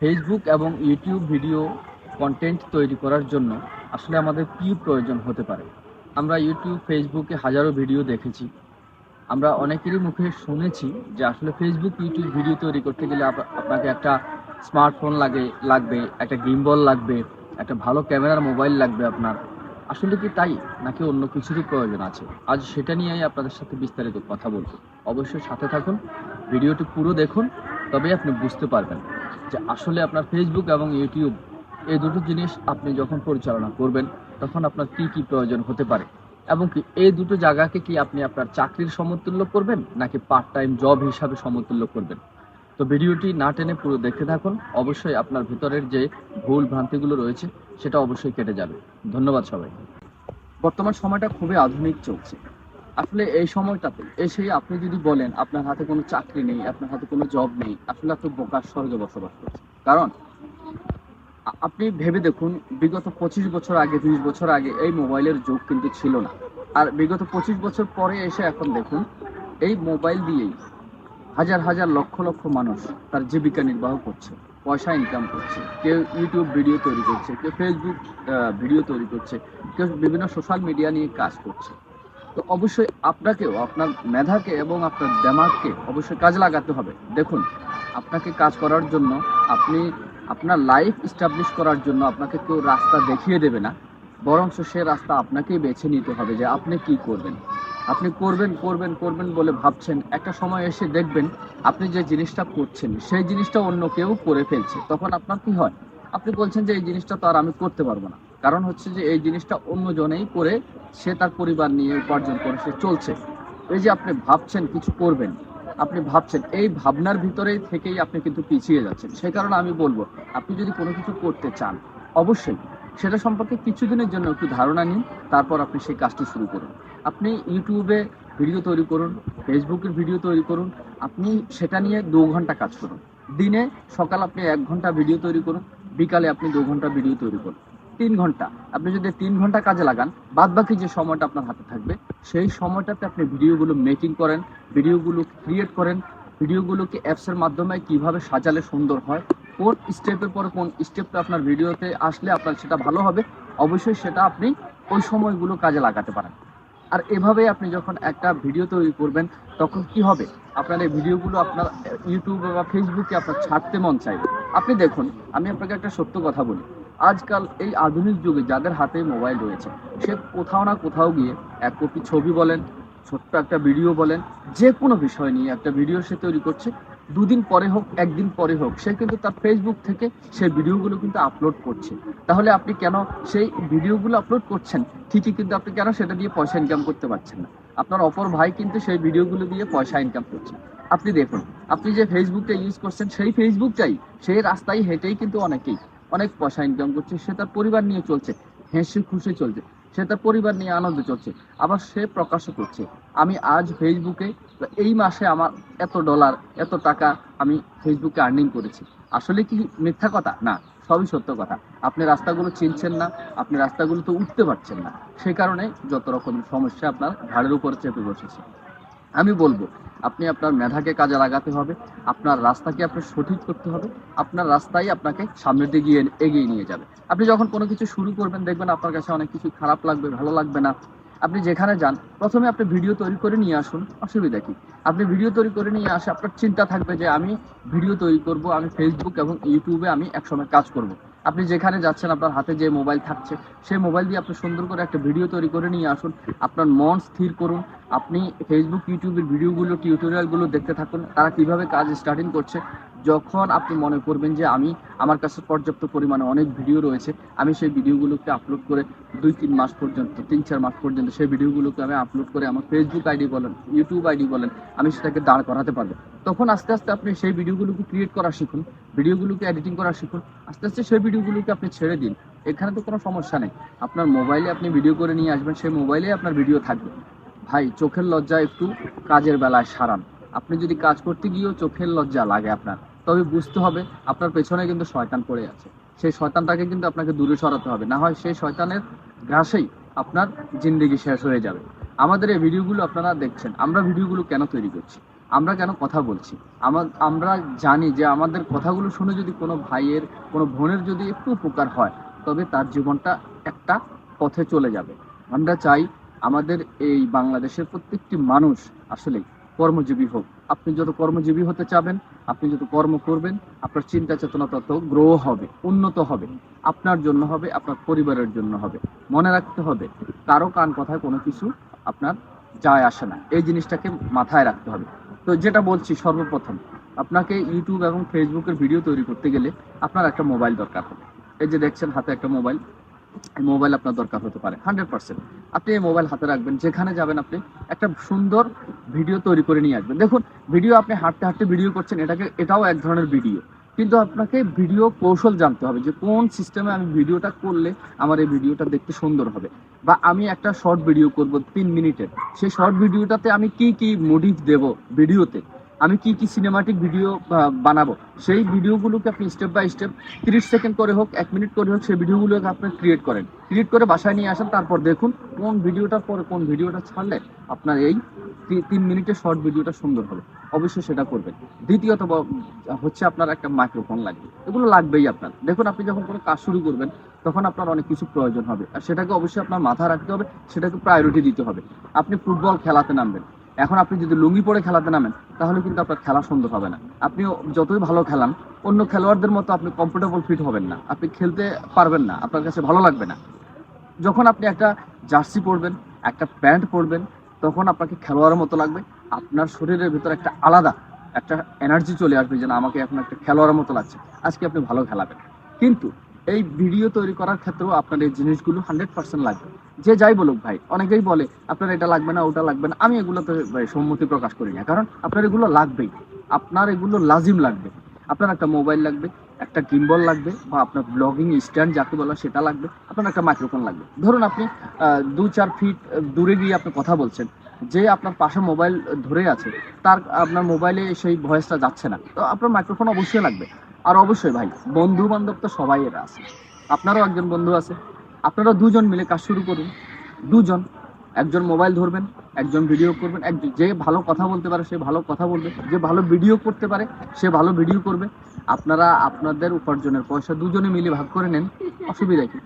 Facebook এবং YouTube video content তৈরি করার জন্য আসলে আমাদের কী প্রয়োজন হতে পারে? আমরা ইউটিউব ফেসবুকে হাজারো ভিডিও দেখেছি। আমরা অনেকেরই মুখে শুনেছি যে আসলে ফেসবুক ইউটিউব ভিডিও তৈরি করতে গেলে আপনাকে একটা স্মার্টফোন লাগে, লাগবে, একটা গিম্বল লাগবে, একটা ভালো ক্যামেরার মোবাইল লাগবে আপনার। আসলে কি তাই, নাকি অন্য কিছুরই প্রয়োজন আছে? আজ সেটা নিয়েই আপনাদের সাথে বিস্তারিত কথা বলব। অবশ্যই সাথে থাকুন ভিডিওটি পুরো দেখুন, তবেই আপনি বুঝতে পারবেন। যে আসলে আপনার ফেসবুক এবং ইউটিউব এই দুটো জিনিস আপনি যখন পরিচালনা করবেন, তখন আপনার কি কি প্রয়োজন হতে পারে? এবং কি এই দুটো জায়গাকে কি আপনি আপনার চাকরির সমতুল্য করবেন, নাকি পার্ট টাইম জব হিসাবে সমতুল্য করবেন? তো ভিডিওটি না টেনে পুরো দেখতে থাকুন। অবশ্যই আপনার ভিতরের যে ভুল ভ্রান্তিগুলো রয়েছে, সেটা অবশ্যই কেটে যাবে। ধন্যবাদ সবাই বর্তমান সময়টা খুবই আধুনিক চলছে। আসলে এই সময়টাতে এসেই আপনি যদি বলেন, আপনার হাতে কোনো চাকরি নেই, আপনার হাতে কোনো জব নেই, আসলে আপনি বোকার স্বর্গে বসবাস করছেন। কারণ আপনি ভেবে দেখুন, বিগত পঁচিশ বছর আগে বিশ বছর আগে এই মোবাইলের যুগ কিন্তু ছিল না। আর বিগত পঁচিশ বছর পরে এসে এখন দেখুন, এই মোবাইল দিয়েই হাজার হাজার লক্ষ লক্ষ মানুষ তার জীবিকা নির্বাহ করছে, পয়সা ইনকাম করছে। কেউ ইউটিউব ভিডিও তৈরি করছে, কেউ ফেসবুক ভিডিও তৈরি করছে, কেউ বিভিন্ন সোশ্যাল মিডিয়া নিয়ে কাজ করছে। তো অবশ্যই আপনাকেও, আপনার মেধাকে এবং আপনার দেমাগকে অবশ্যই কাজে লাগাতে হবে। দেখুন, আপনাকে কাজ করার জন্য, আপনি আপনার লাইফ স্টাবলিশ করার জন্য আপনাকে কেউ রাস্তা দেখিয়ে দেবে না। বরং সে রাস্তা আপনাকেই বেছে নিতে হবে যে আপনি কি করবেন। আপনি করবেন করবেন করবেন বলে ভাবছেন, একটা সময় এসে দেখবেন আপনি যে জিনিসটা করছেন, সেই জিনিসটা অন্য কেউ করে ফেলছে। তখন আপনার কি হয়? আপনি বলছেন যে এই জিনিসটা তো আর আমি করতে পারব না। কারণ হচ্ছে যে এই জিনিসটা অন্য জনেই করে সে তার পরিবার নিয়ে উপার্জন করে, সে চলছে। এই যে আপনি ভাবছেন কিছু করবেন, আপনি ভাবছেন, এই ভাবনার ভিতরেই থেকেই আপনি কিন্তু পিছিয়ে যাচ্ছেন। সেই কারণে আমি বলব, আপনি যদি কোনো কিছু করতে চান, অবশ্যই সেটা সম্পর্কে কিছুদিনের জন্য একটু ধারণা নিন, তারপর আপনি সেই কাজটি শুরু করুন। আপনি ইউটিউবে ভিডিও তৈরি করুন, ফেসবুকের ভিডিও তৈরি করুন, আপনি সেটা নিয়ে দু ঘণ্টা কাজ করুন। দিনে সকাল আপনি এক ঘণ্টা ভিডিও তৈরি করুন, বিকালে আপনি দু ঘণ্টা ভিডিও তৈরি করুন। তিন ঘণ্টা। আপনি যদি তিন ঘণ্টা কাজে লাগান বাদ বাকি যে সময়টা আপনার হাতে থাকবে, সেই সময়টাতে আপনি ভিডিওগুলো মেকিং করেন, ভিডিওগুলো ক্রিয়েট করেন, ভিডিওগুলোকে অ্যাপসের মাধ্যমে কীভাবে সাজালে সুন্দর হয়, কোন স্টেপের পর কোন স্টেপটা আপনার ভিডিওতে আসলে আপনার সেটা ভালো হবে, অবশ্যই সেটা আপনি ওই সময়গুলো কাজে লাগাতে পারেন। আর এভাবে আপনি যখন একটা ভিডিও তৈরি করবেন, তখন কি হবে? আপনার এই ভিডিওগুলো আপনার ইউটিউবে বা ফেসবুকে আপনার ছাড়তে মন চাইবে। আপনি দেখুন, আমি আপনাকে একটা সত্য কথা বলি। আজকাল এই আধুনিক যুগে যাদের হাতে মোবাইল রয়েছে, সে কোথাও না কোথাও গিয়ে এক কপি ছবি বলেন, ছোট্ট একটা ভিডিও বলেন, যে কোনো বিষয় নিয়ে একটা ভিডিও সে তৈরি করছে। দুদিন পরে হোক, একদিন পরে হোক, সে কিন্তু তার ফেসবুক থেকে সেই ভিডিওগুলো কিন্তু আপলোড করছে। তাহলে আপনি কেন সেই ভিডিওগুলো আপলোড করছেন? ঠিকই কিন্তু আপনি কেন সেটা দিয়ে পয়সা ইনকাম করতে পারছেন না? আপনার অপর ভাই কিন্তু সেই ভিডিওগুলো দিয়ে পয়সা ইনকাম করছে। আপনি দেখুন, আপনি যে ফেসবুকটা ইউজ করছেন, সেই ফেসবুকটাই সেই রাস্তায় হেঁটেই কিন্তু অনেকেই অনেক পয়সা ইনকাম করছে, সে তার পরিবার নিয়ে চলছে, হেসে খুশি চলছে, সে তার পরিবার নিয়ে আনন্দ চলছে, আবার সে প্রকাশও করছে। আমি আজ ফেসবুকে এই মাসে আমার এত ডলার এত টাকা আমি ফেসবুকে আর্নিং করেছি। আসলে কি মিথ্যা কথা? না, সবই সত্য কথা। আপনি রাস্তাগুলো চিনছেন না, আপনি রাস্তাগুলো তো উঠতে পারছেন না। সে কারণে যত রকমের সমস্যা আপনার ঘাড়ের উপর চেপে বসেছে। আমি বলব, আপনি আপনার মেধাকে কাজে লাগাতে হবে, আপনার রাস্তাকে আপনি সঠিক করতে হবে, আপনার রাস্তাই আপনাকে সামনের দিকে গিয়ে এগিয়ে নিয়ে যাবে। আপনি যখন কোনো কিছু শুরু করবেন, দেখবেন আপনার কাছে অনেক কিছু খারাপ লাগবে, ভালো লাগবে না। আপনি যেখানে যান, প্রথমে আপনি ভিডিও তৈরি করে নিয়ে আসুন, অসুবিধা কি? আপনি ভিডিও তৈরি করে নিয়ে আসে, আপনার চিন্তা থাকবে যে আমি ভিডিও তৈরি করব, আমি ফেসবুক এবং ইউটিউবে আমি একসময় কাজ করব। আপনি যেখানে যাচ্ছেন, আপনার হাতে যে মোবাইল থাকছে, সেই মোবাইল দিয়ে আপনি সুন্দর করে একটা ভিডিও তৈরি করে নিয়ে আসুন, আপনার মন স্থির করুন, আপনি ফেসবুক ইউটিউবের ভিডিওগুলো টিউটোরিয়ালগুলো দেখতে থাকুন, তারা কীভাবে কাজ স্টার্টিং করছে যখন আপনি মনে করবেন যে আমি আমার কাছে পর্যাপ্ত পরিমাণে অনেক ভিডিও রয়েছে, আমি সেই ভিডিওগুলোকে আপলোড করে দুই, তিন মাস পর্যন্ত, তিন, চার মাস পর্যন্ত সেই ভিডিওগুলোকে আমি আপলোড করে আমার ফেসবুক আইডি বলেন ইউটিউব আইডি বলেন, আমি সেটাকে দাঁড় করাতে পারব। তখন আস্তে আস্তে আপনি সেই ভিডিওগুলোকে ক্রিয়েট করা শিখুন ভিডিওগুলোকে এডিটিং করা শিখুন, আস্তে আস্তে সেই ভিডিওগুলোকে আপনি ছেড়ে দিন। এখানে তো কোনো সমস্যা নেই। আপনার মোবাইলে আপনি ভিডিও করে নিয়ে আসবেন, সেই মোবাইলে আপনার ভিডিও থাকবে। ভাই, চোখের লজ্জা একটু কাজের বেলায় সারান। আপনি যদি কাজ করতে গিয়েও চোখের লজ্জা লাগে আপনার তবে বুঝতে হবে আপনার পেছনে কিন্তু শয়তান পড়ে আছে। সেই শয়তানটাকে কিন্তু আপনাকে দূরে সরাতে হবে। না হয় সেই শয়তানের গ্রাসেই আপনার জিন্দেগি শেষ হয়ে যাবে। আমাদের এই ভিডিওগুলো আপনারা দেখছেন। আমরা ভিডিওগুলো কেন তৈরি করছি? আমরা কেন কথা বলছি? আমা- আমরা জানি যে আমাদের কথাগুলো শুনে যদি কোনো ভাইয়ের, কোনো বোনের যদি একটু উপকার হয়, তবে তার জীবনটা একটা পথে চলে যাবে। আমরা চাই আমাদের এই বাংলাদেশের প্রত্যেকটি মানুষ আসলে কর্মজীবী হোক। আপনি যত কর্মজীবী হতে চাবেন, আপনি যত কর্ম করবেন, আপনার চিন্তা চেতনা তত গ্রো হবে, উন্নত হবে। আপনার জন্য হবে, আপনার পরিবারের জন্য হবে। মনে রাখতে হবে, কারও কান কথায় কোনো কিছু আপনার যায় আসে না। এই জিনিসটাকে মাথায় রাখতে হবে। তো যেটা বলছি, সর্বপ্রথম, আপনাকে ইউটিউব এবং ফেসবুকের ভিডিও তৈরি করতে গেলে আপনার একটা মোবাইল দরকার হবে। এই যে দেখছেন, হাতে একটা মোবাইল মোবাইল আপনার দরকার হতে পারে, হান্ড্রেড পার্সেন্ট। আপনি এই মোবাইল হাতে রাখবেন, যেখানে যাবেন আপনি একটা সুন্দর ভিডিও তৈরি করে নিয়ে আসবেন। দেখুন, ভিডিও আপনি হাঁটতে হাঁটতে ভিডিও করছেন, এটাকে, এটাও এক ধরনের ভিডিও কিন্তু আপনাকে ভিডিও কৌশল জানতে হবে যে কোন সিস্টেমে আমি ভিডিওটা করলে আমার এই ভিডিওটা দেখতে সুন্দর হবে। বা আমি একটা শর্ট ভিডিও করব তিন মিনিটের। সেই শর্ট ভিডিওটাতে আমি কি কি মোটিভ দেব ভিডিওতে আমি কি কি সিনেমাটিক ভিডিও বানাবো? সেই ভিডিওগুলোকে আপনি স্টেপ বাই স্টেপ তিরিশ সেকেন্ড করে হোক, এক মিনিট করে হোক, সেই ভিডিওগুলোকে আপনি ক্রিয়েট করেন। ক্রিয়েট করে বাসায় নিয়ে আসেন, তারপর দেখুন কোন ভিডিওটার পরে কোন ভিডিওটা ছাড়লে আপনার এই তিন মিনিটের শর্ট ভিডিওটা সুন্দর হবে। অবশ্যই সেটা করবেন। দ্বিতীয়ত হচ্ছে আপনার একটা মাইক্রোফোন লাগবে। এগুলো লাগবেই আপনার। দেখুন, আপনি যখন কোনো কাজ শুরু করবেন, তখন আপনার অনেক কিছু প্রয়োজন হবে। আর সেটাকে অবশ্যই আপনার মাথায় রাখতে হবে, সেটাকে প্রায়োরিটি দিতে হবে। আপনি ফুটবল খেলাতে নামবেন। এখন আপনি যদি লুঙ্গি পরে খেলাতে নামেন, তাহলে কিন্তু আপনার খেলা সুন্দর হবে না। আপনি যতই ভালো খেলান, অন্য খেলোয়াড়দের মতো আপনি কমফোর্টেবল ফিট হবেন না। আপনি খেলতে পারবেন না, আপনার কাছে ভালো লাগবে না। যখন আপনি একটা জার্সি পরবেন, একটা প্যান্ট পরবেন, তখন আপনাকে খেলোয়াড়ের মতো লাগবে। আপনার শরীরের ভিতরে একটা আলাদা, একটা এনার্জি চলে আসবে যে না, আমাকে এখন একটা খেলোয়াড়ের মতো লাগছে। আজকে আপনি ভালো খেলাবেন। কিন্তু এই ভিডিও তৈরি করার ক্ষেত্রেও আপনার এই জিনিসগুলো হান্ড্রেড পার্সেন্ট লাগবে। যে যাই বলুক ভাই, অনেকেই বলে, আপনার এটা লাগবে না, ওটা লাগবে না। আমি এগুলোতে ভাই সম্মতি প্রকাশ করি না, কারণ আপনার এগুলো লাগবেই। আপনার এগুলো লাজিম লাগবে। আপনার একটা মোবাইল লাগবে, একটা কিম্বল লাগবে, বা আপনার ব্লগিং স্ট্যান্ড যাকে বলা সেটা লাগবে, আপনার একটা মাইক্রোফোন লাগবে। ধরুন আপনি দু চার ফিট দূরে গিয়ে আপনি কথা বলছেন যে আপনার পাশে মোবাইল ধরে আছে, তার আপনার মোবাইলে সেই ভয়েসটা যাচ্ছে না। তো আপনার মাইক্রোফোন অবশ্যই লাগবে। আর অবশ্যই ভাই বন্ধু বান্ধব তো সবাই এরা আছে। আপনারও একজন বন্ধু আছে। আপনারা দুজন মিলে কাজ শুরু করুন। দুজন, একজন মোবাইল ধরবেন, একজন ভিডিও করবেন একজন যে ভালো কথা বলতে পারে সে ভালো কথা বলবে, যে ভালো ভিডিও করতে পারে সে ভালো ভিডিও করবে। আপনারা আপনাদের উপার্জনের পয়সা দুজনে মিলে ভাগ করে নেন, অসুবিধা কি?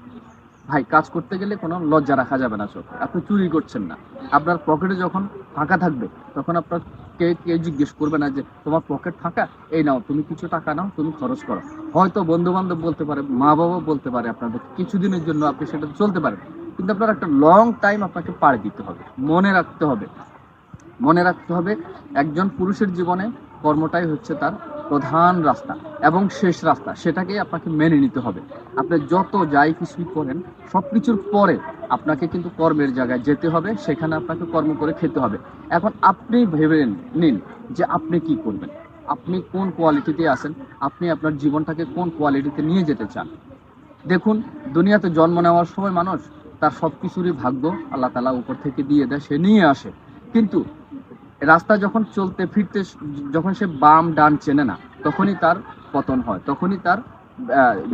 ভাই, কাজ করতে গেলে কোনো লজ্জা রাখা যাবে না চোখে। আপনি চুরি করছেন না। আপনার পকেটে যখন ফাঁকা থাকবে, তখন আপনার কে কে জিজ্ঞেস করবে না যে, তোমার পকেট ফাঁকা? এই নাও, তুমি কিছু টাকা নাও, তুমি খরচ করো। হয়তো বন্ধু বান্ধব বলতে পারে মা বাবা বলতে পারে আপনাদের, কিছুদিনের জন্য আপনি সেটা চলতে পারেন। কিন্তু আপনার একটা লং টাইম আপনাকে পাড়ি দিতে হবে, মনে রাখতে হবে। মনে রাখতে হবে, একজন পুরুষের জীবনে কর্মটাই হচ্ছে তার প্রধান রাস্তা এবং শেষ রাস্তা সেটাকে আপনাকে মেনে নিতে হবে। আপনি যত যাই কিছুই করেন সব কিছুর পরে আপনাকে কিন্তু কর্মের জায়গায় যেতে হবে, সেখানে আপনাকে কর্ম করে খেতে হবে। এখন আপনি ভেবে নিন যে আপনি কি করবেন। আপনি কোন কোয়ালিটিতে আছেন, আপনি আপনার জীবনটাকে কোন কোয়ালিটিতে নিয়ে যেতে চান। দেখুন, দুনিয়াতে জন্ম নেওয়ার সময় মানুষ তার সব কিছুরই ভাগ্য আল্লাহ তালা উপর থেকে দিয়ে দেয়, সে নিয়ে আসে। কিন্তু রাস্তা যখন চলতে ফিরতে যখন সে বাম ডান চেনে না, তখনই তার পতন হয়, তখনই তার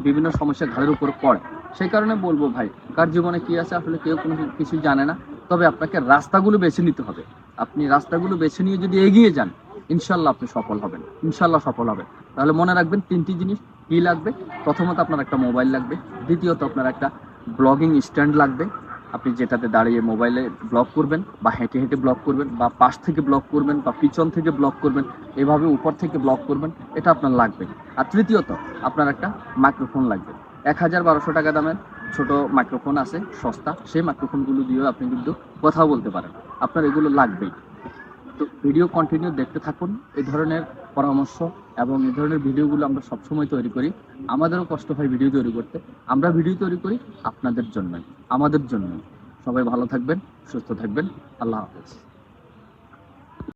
বিভিন্ন সমস্যা ঘাড়ের উপর পড়ে। সেই কারণে বলব ভাই, কার জীবনে কি আছে আসলে কেউ কোনো কিছু জানে না, তবে আপনাকে রাস্তাগুলো বেছে নিতে হবে। আপনি রাস্তাগুলো বেছে নিয়ে যদি এগিয়ে যান, ইনশাল্লাহ আপনি সফল হবেন, ইনশাল্লাহ সফল হবেন। তাহলে মনে রাখবেন তিনটি জিনিস, কি লাগবে? প্রথমত আপনার একটা মোবাইল লাগবে, দ্বিতীয়ত আপনার একটা ব্লগিং স্ট্যান্ড লাগবে আপনি যেটাতে দাঁড়িয়ে মোবাইলে ব্লগ করবেন বা হেঁটে হেঁটে ব্লক করবেন বা পাশ থেকে ব্লক করবেন বা পিছন থেকে ব্লক করবেন, এভাবে উপর থেকে ব্লক করবেন, এটা আপনার লাগবে। আর তৃতীয়ত, আপনার একটা মাইক্রোফোন লাগবে। এক হাজার বারোশো টাকা দামের ছোট মাইক্রোফোন আছে, সস্তা। সেই মাইক্রোফোনগুলো দিয়েও আপনি কিন্তু কথা বলতে পারেন। আপনার এগুলো লাগবেই। তো ভিডিও কন্টিনিউ দেখতে থাকুন। এই ধরনের পরামর্শ এবং এ ধরনের ভিডিওগুলো আমরা সবসময় তৈরি করি। আমাদেরও কষ্ট হয় ভিডিও তৈরি করতে। আমরা ভিডিও তৈরি করি আপনাদের জন্যই, আমাদের জন্যই। সবাই ভালো থাকবেন, সুস্থ থাকবেন। আল্লাহ হাফেজ।